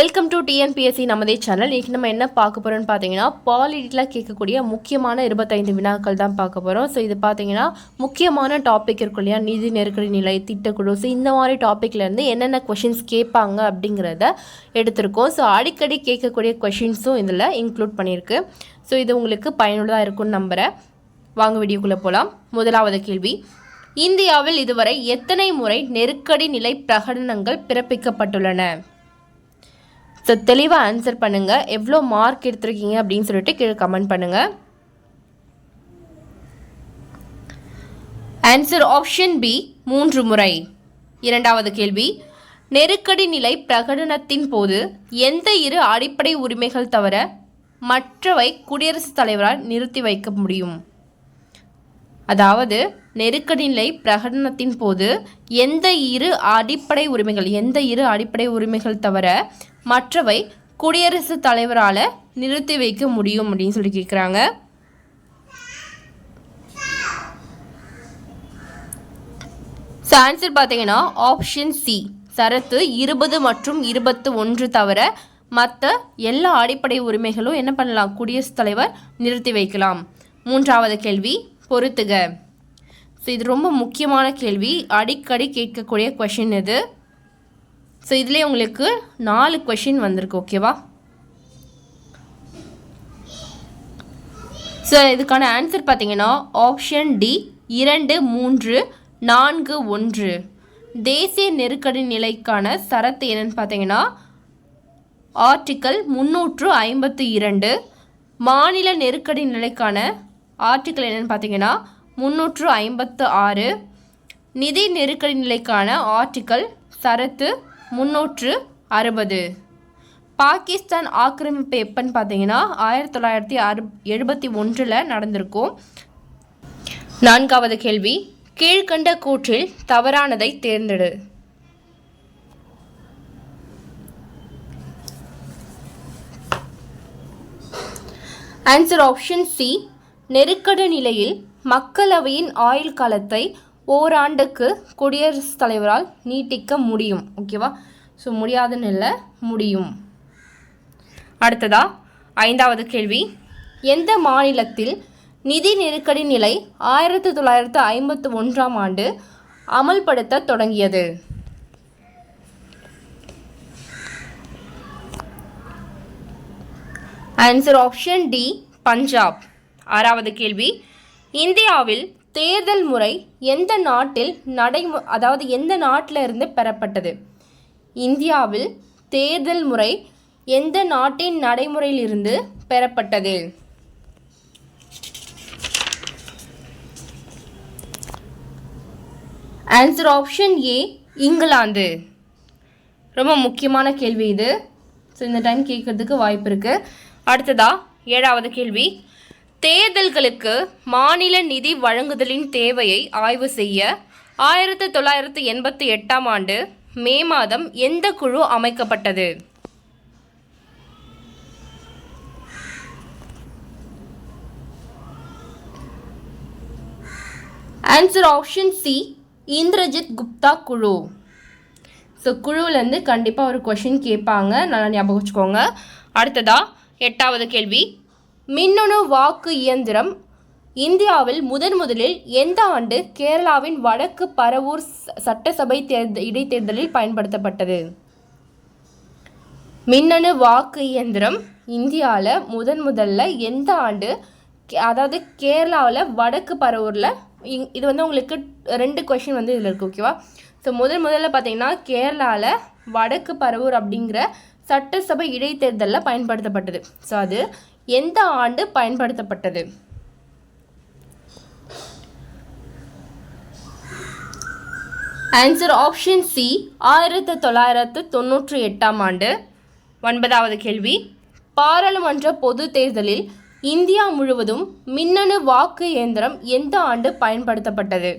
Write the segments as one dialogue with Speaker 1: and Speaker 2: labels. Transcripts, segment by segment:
Speaker 1: Welcome to TNPSC நமதே channel இன்றைக்கி நம்ம என்ன பார்க்க போகிறோம்னு பார்த்தீங்கன்னா பாலிட்டியில் கேட்கக்கூடிய முக்கியமான இருபத்தைந்து வினாக்கள் தான் பார்க்க போகிறோம் ஸோ இது பார்த்தீங்கன்னா முக்கியமான டாபிக் இருக்கும் இல்லையா? நிதி நெருக்கடி நிலை திட்டக்குழு. ஸோ இந்த மாதிரி டாப்பிக்லேருந்து என்னென்ன கொஷின்ஸ் கேட்பாங்க அப்படிங்கிறத எடுத்திருக்கோம். ஸோ அடிக்கடி கேட்கக்கூடிய கொஷின்ஸும் இதில் இன்க்ளூட் பண்ணியிருக்கு. ஸோ இது உங்களுக்கு பயனுள்ளதாக இருக்கும்னு நம்புகிறேன் வாங்க வீடியோக்குள்ளே போகலாம் முதலாவது கேள்வி. இந்தியாவில் இதுவரை எத்தனை முறை நெருக்கடி நிலை பிரகடனங்கள் பிறப்பிக்கப்பட்டுள்ளன? ஸோ தெளிவாக ஆன்சர் பண்ணுங்கள் எவ்வளோ மார்க் எடுத்திருக்கீங்க அப்படின்னு சொல்லிட்டு கீழே கமெண்ட் பண்ணுங்கள் ஆன்சர் ஆப்ஷன் பி மூன்று முறை. இரண்டாவது கேள்வி. நெருக்கடி நிலை பிரகடனத்தின் போது எந்த இரு அடிப்படை உரிமைகள் தவிர மற்றவை குடியரசுத் தலைவரால் நிறுத்தி வைக்க முடியும்? அதாவது நெருக்கடி நிலை பிரகடனத்தின் போது எந்த இரு அடிப்படை உரிமைகள் எந்த இரு அடிப்படை உரிமைகள் தவிர மற்றவை குடியரசுத் தலைவரால் நிறுத்தி வைக்க முடியும் அப்படின்னு சொல்லி கேட்குறாங்க ஸோ ஆன்சர் பார்த்தீங்கன்னா ஆப்ஷன் சி சரத்து இருபது மற்றும் இருபத்து ஒன்று தவிர மற்ற எல்லா அடிப்படை உரிமைகளும் என்ன பண்ணலாம்? குடியரசுத் தலைவர் நிறுத்தி வைக்கலாம். மூன்றாவது கேள்வி பொறுத்துக. ஸோ இது ரொம்ப முக்கியமான கேள்வி. அடிக்கடி கேட்கக்கூடிய கொஷின் இது. ஸோ இதுலேயே உங்களுக்கு நாலு கொஷின் வந்திருக்கு ஓகேவா ஸோ இதுக்கான ஆன்சர் பார்த்தீங்கன்னா ஆப்ஷன் டி இரண்டு மூன்று நான்கு ஒன்று. தேசிய நெருக்கடி நிலைக்கான சரத்து என்னன்னு பார்த்தீங்கன்னா ஆர்டிக்கல் முந்நூற்று ஐம்பத்து இரண்டு. மாநில நெருக்கடி நிலைக்கான ஆர்டிக்கல் என்னன்னு பார்த்தீங்கன்னா முந்நூற்று ஐம்பத்து ஆறு. நிதி நெருக்கடி நிலைக்கான ஆர்டிக்கல் சரத்து முன்னூற்று அறுபது. பாகிஸ்தான் ஆக்கிரமிப்பு எப்பன்னு பார்த்தீங்கன்னா ஆயிரத்தி தொள்ளாயிரத்தி அறு எழுபத்தி ஒன்றில் நடந்திருக்கும். நான்காவது கேள்வி கீழ்கண்ட கூற்றில் தவறானதை தேர்ந்தெடு. ஆன்சர் ஆப்ஷன் சி நெருக்கடி நிலையில் மக்களவையின் ஆயுள் காலத்தை ஓராண்டுக்கு குடியரசுத் தலைவரால் நீட்டிக்க முடியும். ஓகேவா? ஸோ முடியாதுன்னு இல்லை முடியும். அடுத்ததா ஐந்தாவது கேள்வி. எந்த மாநிலத்தில் நிதி நெருக்கடி நிலை ஆயிரத்தி தொள்ளாயிரத்து ஐம்பத்து ஒன்றாம் ஆண்டு அமல்படுத்த தொடங்கியது? ஆன்சர் ஆப்ஷன் டி பஞ்சாப் ஆறாவது கேள்வி. இந்தியாவில் தேர்தல் முறை எந்த நாட்டில் நடைமு அதாவது எந்த நாட்டில் இருந்து பெறப்பட்டது? இந்தியாவில் தேர்தல் முறை எந்த நாட்டின் நடைமுறையிலிருந்து பெறப்பட்டது? ஆன்சர் ஆப்ஷன் ஏ இங்கிலாந்து. ரொம்ப முக்கியமான கேள்வி இது. ஸோ இந்த டைம் கேட்கறதுக்கு வாய்ப்பு இருக்குது அடுத்ததா ஏழாவது கேள்வி. தேர்தல்களுக்கு மாநில நிதி வழங்குதலின் தேவையை ஆய்வு செய்ய ஆயிரத்தி தொள்ளாயிரத்து எண்பத்தி எட்டாம் ஆண்டு மே மாதம் எந்த குழு அமைக்கப்பட்டது? Answer option C Indrajit Gupta குழு. ஸோ குழுவிலேருந்து கண்டிப்பாக ஒரு கொஷின் கேட்பாங்க. நல்லா ஞாபகம் வச்சுக்கோங்க. அடுத்ததா எட்டாவது கேள்வி. மின்னணு வாக்கு இயந்திரம் இந்தியாவில் முதன் முதலில் எந்த ஆண்டு கேரளாவின் வடக்கு பரவூர் சட்டசபை தேர்தல் இடைத்தேர்தலில் பயன்படுத்தப்பட்டது? மின்னணு வாக்கு இயந்திரம் இந்தியாவில் முதன் முதல்ல எந்த ஆண்டு கே- அதாவது கேரளாவில் வடக்கு பரவூரில் இது வந்து உங்களுக்கு ரெண்டு கொஷின் வந்து இதில் இருக்குது ஓகேவா ஸோ முதல் முதல்ல பார்த்தீங்கன்னா கேரளாவில் வடக்கு பரவூர் அப்படிங்கிற சட்டசபை இடைத்தேர்தலில் பயன்படுத்தப்பட்டது. ஸோ அது எந்த ஆண்டு பயன்படுத்தப்பட்டது? ஆன்சர் ஆப்ஷன் சி ஆயிரத்து தொள்ளாயிரத்து தொண்ணூற்றி எட்டாம் ஆண்டு. ஒன்பதாவது கேள்வி. பாராளுமன்ற பொது தேர்தலில் இந்தியா முழுவதும் மின்னணு வாக்கு இயந்திரம் எந்த ஆண்டு பயன்படுத்தப்பட்டது?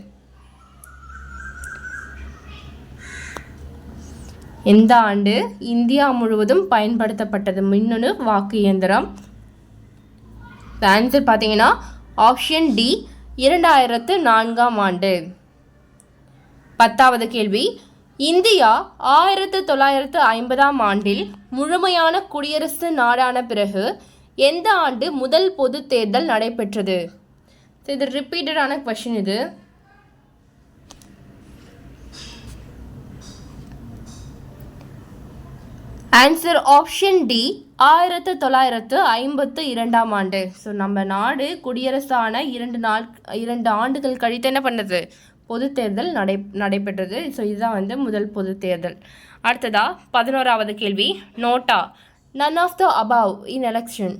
Speaker 1: எந்த ஆண்டு இந்தியா முழுவதும் பயன்படுத்தப்பட்டது மின்னணு வாக்கு இயந்திரம்? ஆன்சர் பார்த்தீங்கன்னா ஆப்ஷன் டி இரண்டாயிரத்து நான்காம் ஆண்டு. பத்தாவது கேள்வி. இந்தியா ஆயிரத்து தொள்ளாயிரத்து ஐம்பதாம் ஆண்டில் முழுமையான குடியரசு நாடான பிறகு எந்த ஆண்டு முதல் பொது தேர்தல் நடைபெற்றது? இது ரிப்பீட்டடான கொஷின் இது. ஆன்சர் ஆப்ஷன் டி ஆயிரத்து தொள்ளாயிரத்து ஐம்பத்து இரண்டாம் ஆண்டு. ஸோ நம்ம நாடு குடியரசான இரண்டு நாள் இரண்டு ஆண்டுகள் கழித்து என்ன பண்ணது? பொது தேர்தல் நடை நடைபெற்றது. ஸோ இதுதான் வந்து முதல் பொது தேர்தல். அடுத்ததா பதினோராவது கேள்வி. NOTA. None of the above in election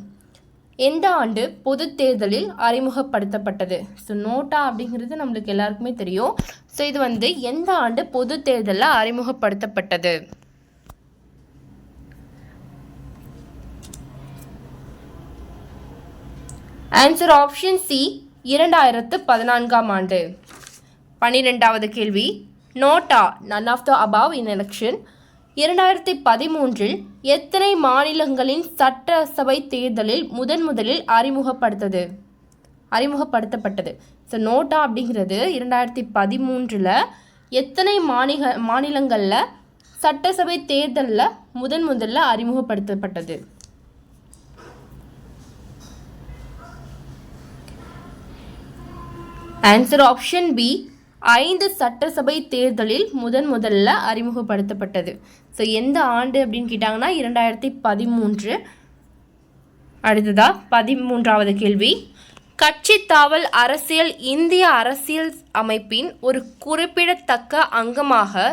Speaker 1: எந்த ஆண்டு பொது தேர்தலில் அறிமுகப்படுத்தப்பட்டது? ஸோ நோட்டா அப்படிங்கிறது நம்மளுக்கு எல்லாருக்குமே தெரியும். ஸோ இது வந்து எந்த ஆண்டு பொது தேர்தலில் அறிமுகப்படுத்தப்பட்டது? ஆன்சர் ஆப்ஷன் சி இரண்டாயிரத்து பதினான்காம் ஆண்டு. பன்னிரெண்டாவது கேள்வி. NOTA none of the above in election இரண்டாயிரத்தி பதிமூன்றில் எத்தனை மாநிலங்களின் சட்டசபை தேர்தலில் முதன் முதலில் அறிமுகப்படுத்தது? அறிமுகப்படுத்தப்பட்டது. ஸோ நோட்டா அப்படிங்கிறது இரண்டாயிரத்தி பதிமூன்றில் எத்தனை மாநில மாநிலங்களில் சட்டசபை தேர்தலில் முதன் முதல்ல அறிமுகப்படுத்தப்பட்டது? ஆன்சர் ஆப்ஷன் பி ஐந்து சட்டசபை தேர்தலில் முதன் முதல்ல அறிமுகப்படுத்தப்பட்டது. ஸோ எந்த ஆண்டு அப்படின்னு கேட்டாங்கன்னா இரண்டாயிரத்தி பதிமூன்று. அடுத்ததா பதிமூன்றாவது கேள்வி. கட்சி தாவல் அரசியல் இந்திய அரசியல் அமைப்பின் ஒரு குறிப்பிடத்தக்க அங்கமாக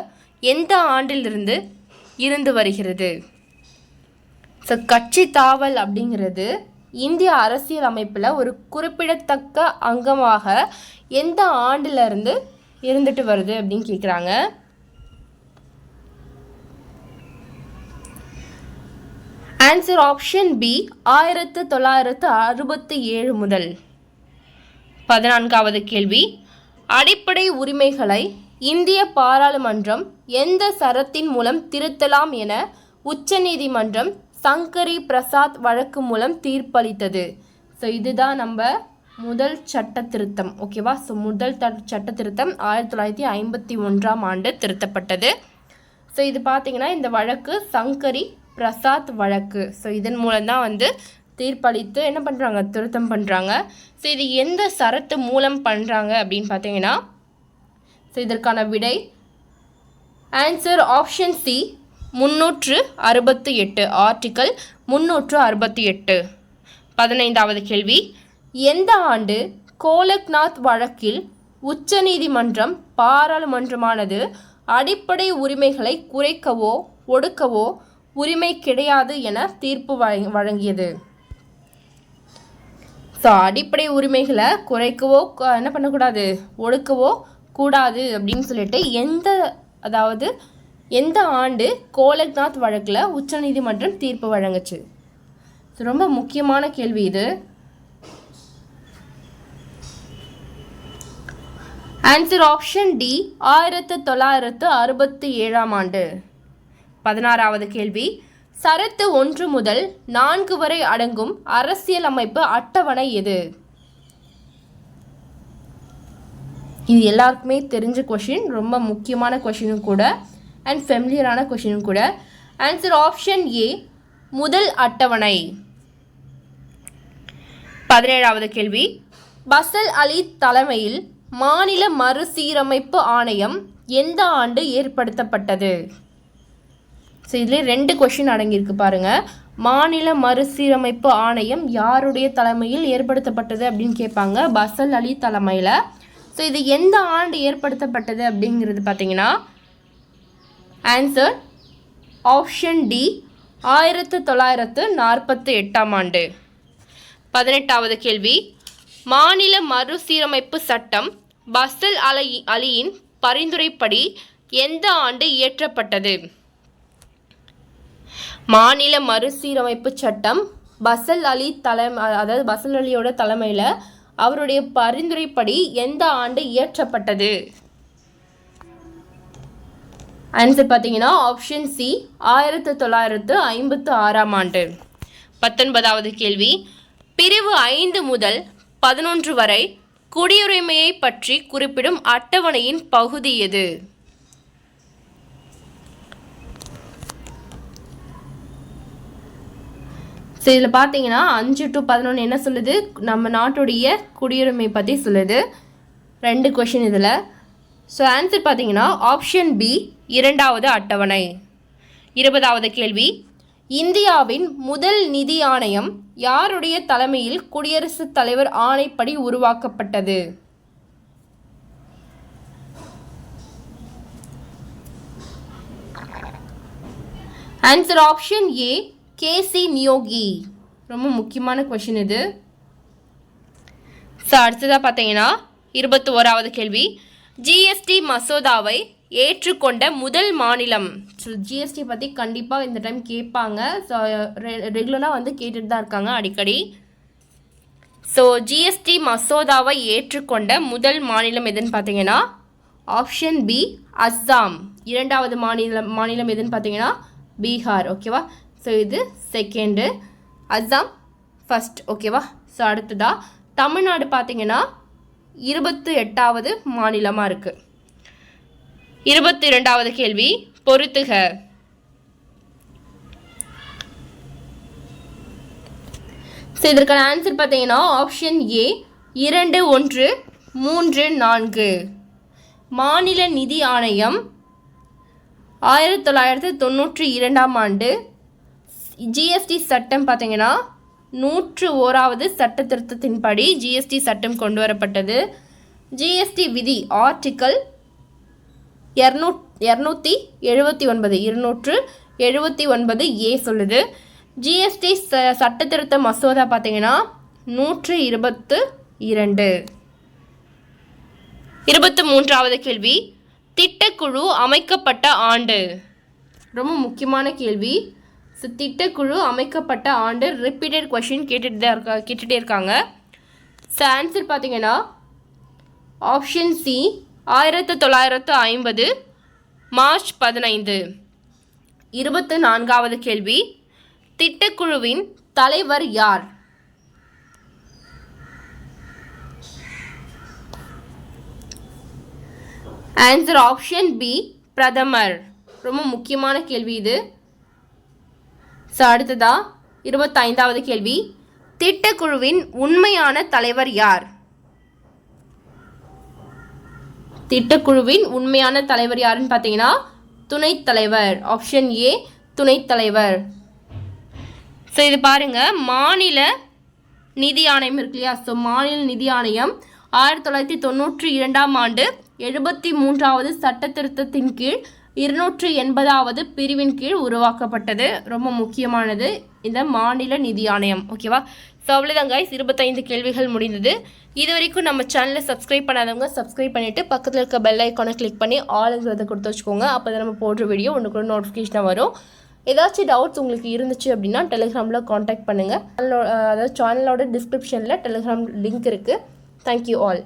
Speaker 1: எந்த ஆண்டிலிருந்து இருந்து வருகிறது? ஸோ கட்சி தாவல் அப்படிங்கிறது இந்திய அரசியல் அமைப்பில் ஒரு குறிப்பிடத்தக்க அங்கமாக எந்த ஆண்டிலிருந்து இருந்துட்டு வருது அப்படின்னு கேட்குறாங்க ஆன்சர் ஆப்ஷன் பி ஆயிரத்து தொள்ளாயிரத்து அறுபத்தி ஏழு முதல். பதினான்காவது கேள்வி. அடிப்படை உரிமைகளை இந்திய பாராளுமன்றம் எந்த சரத்தின் மூலம் திருத்தலாம் என உச்சநீதிமன்றம் சங்கரி பிரசாத் வழக்கு மூலம் தீர்ப்பளித்தது. ஸோ இதுதான் நம்ம முதல் சட்ட திருத்தம் ஓகேவா ஸோ முதல் த சட்ட திருத்தம் ஆயிரத்தி தொள்ளாயிரத்தி ஐம்பத்தி ஒன்றாம் ஆண்டு திருத்தப்பட்டது. ஸோ இது பார்த்தீங்கன்னா இந்த வழக்கு சங்கரி பிரசாத் வழக்கு. ஸோ இதன் மூலம்தான் வந்து தீர்ப்பளித்து என்ன பண்ணுறாங்க திருத்தம் பண்ணுறாங்க ஸோ இது எந்த சரத்து மூலம் பண்ணுறாங்க அப்படின்னு பார்த்தீங்கன்னா ஸோ இதற்கான விடை ஆன்சர் ஆப்ஷன் சி முன்னூற்று அறுபத்தி எட்டு ஆர்டிக்கல் முன்னூற்று அறுபத்தி எட்டு. பதினைந்தாவது கேள்வி. எந்த ஆண்டு கோலக்நாத் வழக்கில் உச்சநீதிமன்றம் பாராளுமன்றமானது அடிப்படை உரிமைகளை குறைக்கவோ ஒடுக்கவோ உரிமை கிடையாது என தீர்ப்பு வழங்க- வழங்கியது? ஸோ அடிப்படை உரிமைகளை குறைக்கவோ என்ன பண்ணக்கூடாது? ஒடுக்கவோ கூடாது அப்படின்னு சொல்லிட்டு எந்த அதாவது எந்த ஆண்டு கோலக்நாத் வழக்கில் உச்சநீதிமன்றம் தீர்ப்பு வழங்குச்சு? ரொம்ப முக்கியமான கேள்வி இது. ஆன்சர் ஆப்ஷன் டி ஆயிரத்து தொள்ளாயிரத்து அறுபத்தி ஏழாம் ஆண்டு. பதினாறாவது கேள்வி. சரத்து ஒன்று முதல் நான்கு வரை அடங்கும் அரசியலமைப்பு அட்டவணை எது? இது எல்லாருக்குமே தெரிஞ்ச கொஷின் ரொம்ப முக்கியமான கொஷினும் கூட. அண்ட் ஃபெமிலியரான கொஷினும் கூட. ஆன்சர் ஆப்ஷன் ஏ முதல் அட்டவணை. பதினேழாவது கேள்வி. பசல் அலி தலைமையில் மாநில மறுசீரமைப்பு ஆணையம் எந்த ஆண்டு ஏற்படுத்தப்பட்டது? ஸோ இதில் ரெண்டு கொஷின் அடங்கியிருக்கு பாருங்கள் மாநில மறுசீரமைப்பு ஆணையம் யாருடைய தலைமையில் ஏற்படுத்தப்பட்டது அப்படின்னு கேட்பாங்க. பசல் அலி தலைமையில். ஸோ இது எந்த ஆண்டு ஏற்படுத்தப்பட்டது அப்படிங்கிறது பார்த்தீங்கன்னா ஆன்சர் ஆப்ஷன் டி ஆயிரத்து தொள்ளாயிரத்து நாற்பத்தி எட்டாம் ஆண்டு. பதினெட்டாவது கேள்வி. மாநில மறுசீரமைப்பு சட்டம் பசல் அலி அலியின் பரிந்துரைப்படி எந்த ஆண்டு இயற்றப்பட்டது? மாநில மறுசீரமைப்பு சட்டம் பசல் அலி தலைமை அதாவது பசல் அலியோட தலைமையில் அவருடைய பரிந்துரைப்படி எந்த ஆண்டு இயற்றப்பட்டது? ஆன்சர் பார்த்தீங்கன்னா ஆப்ஷன் சி ஆயிரத்து தொள்ளாயிரத்து ஐம்பத்து ஆறாம் ஆண்டு. பத்தொன்பதாவது கேள்வி. பிரிவு ஐந்து முதல் பதினொன்று வரை குடியுரிமையை பற்றி குறிப்பிடும் அட்டவணையின் பகுதி எது? ஸோ இதில் பார்த்தீங்கன்னா அஞ்சு டு பதினொன்று என்ன சொல்லுது? நம்ம நாட்டுடைய குடியுரிமை பற்றி சொல்லுது. ரெண்டு கொஷின் இதில். ஸோ ஆன்சர் பார்த்தீங்கன்னா ஆப்ஷன் பி இரண்டாவது அட்டவணை. இருபதாவது கேள்வி. இந்தியாவின் முதல் நிதி ஆணையம் யாருடைய தலைமையில் குடியரசுத் தலைவர் ஆணைப்படி உருவாக்கப்பட்டது? Answer option A KC Neogy ரொம்ப முக்கியமான கொஷின் இது. ஸோ அடுத்ததாக பார்த்தீங்கன்னா இருபத்தி ஓராவது கேள்வி ஜிஎஸ்டி மசோதாவை ஏற்றுக்கொண்ட முதல் மாநிலம். ஸோ ஜிஎஸ்டி பற்றி கண்டிப்பாக இந்த டைம் கேட்பாங்க. ஸோ ரெகுலராக வந்து கேட்டுட்டு தான் இருக்காங்க அடிக்கடி. ஸோ ஜிஎஸ்டி மசோதாவை ஏற்றுக்கொண்ட முதல் மாநிலம் எதுன்னு பார்த்தீங்கன்னா ஆப்ஷன் பி அஸ்ஸாம். இரண்டாவது மாநிலம் மாநிலம் எதுன்னு பார்த்தீங்கன்னா பீகார். ஓகேவா ஸோ இது செகண்டு அஸ்ஸாம் ஃபஸ்ட் ஓகேவா ஸோ அடுத்ததா தமிழ்நாடு பார்த்தீங்கன்னா இருபத்து எட்டாவது மாநிலமாக இருக்குது இருபத்தி இரண்டாவது கேள்வி பொறுத்துக. ஸோ இதற்கான ஆன்சர் பார்த்தீங்கன்னா ஆப்ஷன் ஏ இரண்டு ஒன்று மூன்று நான்கு. மாநில நிதி ஆணையம் ஆயிரத்தி தொள்ளாயிரத்தி தொண்ணூற்றி இரண்டாம் ஆண்டு ஜிஎஸ்டி சட்டம் பார்த்தீங்கன்னா நூற்று ஓராவது சட்ட திருத்தத்தின்படி ஜிஎஸ்டி சட்டம் கொண்டு வரப்பட்டது. ஜிஎஸ்டி விதி ஆர்டிக்கல் இரநூ இரநூத்தி எழுபத்தி ஒன்பது இருநூற்று எழுபத்தி ஒன்பது ஏ சொல்லுது. ஜிஎஸ்டி ச சட்ட திருத்த மசோதா பார்த்தீங்கன்னா நூற்று இருபத்து இரண்டு. இருபத்து மூன்றாவது கேள்வி. திட்டக்குழு அமைக்கப்பட்ட ஆண்டு. ரொம்ப முக்கியமான கேள்வி. ஸோ திட்டக்குழு அமைக்கப்பட்ட ஆண்டு ரிப்பீட்டட் கொஷின் கேட்டுட்டு தான் இருக்கா கேட்டுகிட்டே இருக்காங்க. ஸோ ஆன்சர் பார்த்தீங்கன்னா ஆப்ஷன் சி ஆயிரத்து தொள்ளாயிரத்து ஐம்பது மார்ச் பதினைந்து. இருபத்து நான்காவது கேள்வி. திட்டக்குழுவின் தலைவர் யார்? ஆன்சர் ஆப்ஷன் பி பிரதமர். ரொம்ப முக்கியமான கேள்வி இது. ஸோ அடுத்ததா இருபத்தைந்தாவது கேள்வி. திட்டக்குழுவின் உண்மையான தலைவர் யார்? திட்டக்குழுவின் உண்மையான தலைவர் யாருன்னு பார்த்தீங்கன்னா துணைத் தலைவர். ஆப்ஷன் ஏ துணைத் தலைவர். ஸோ இது பாருங்கள் மாநில நிதி ஆணையம் இருக்கு இல்லையா? ஸோ மாநில நிதி ஆணையம் ஆயிரத்தி தொள்ளாயிரத்தி தொண்ணூற்றி இரண்டாம் ஆண்டு எழுபத்தி மூன்றாவது சட்ட திருத்தத்தின் கீழ் இருநூற்றி எண்பதாவது பிரிவின் கீழ் உருவாக்கப்பட்டது. ரொம்ப முக்கியமானது இந்த மாநில நிதி ஆணையம். ஓகேவா ஸோ அவ்வளோதான் கைஸ் இருபத்தைந்து கேள்விகள் முடிந்தது. இது வரைக்கும் நம்ம சேனலை சப்ஸ்கிரைப் பண்ணாதவங்க சப்ஸ்கிரைப் பண்ணிவிட்டு பக்கத்தில் இருக்க பெல் ஐக்கானை கிளிக் பண்ணி ஆளுங்கிறத கொடுத்து வச்சுக்கோங்க. அப்போ தான் நம்ம போடுற வீடியோ ஒன்று கூட நோட்டிஃபிகேஷனாக வரும். ஏதாச்சும் டவுட்ஸ் உங்களுக்கு இருந்துச்சு அப்படின்னா டெலிகிராமில் காண்டாக்ட் பண்ணுங்கள் அதாவது சேனலோட டிஸ்கிரிப்ஷனில் டெலிகிராம் லிங்க் இருக்குது தேங்க்யூ ஆல்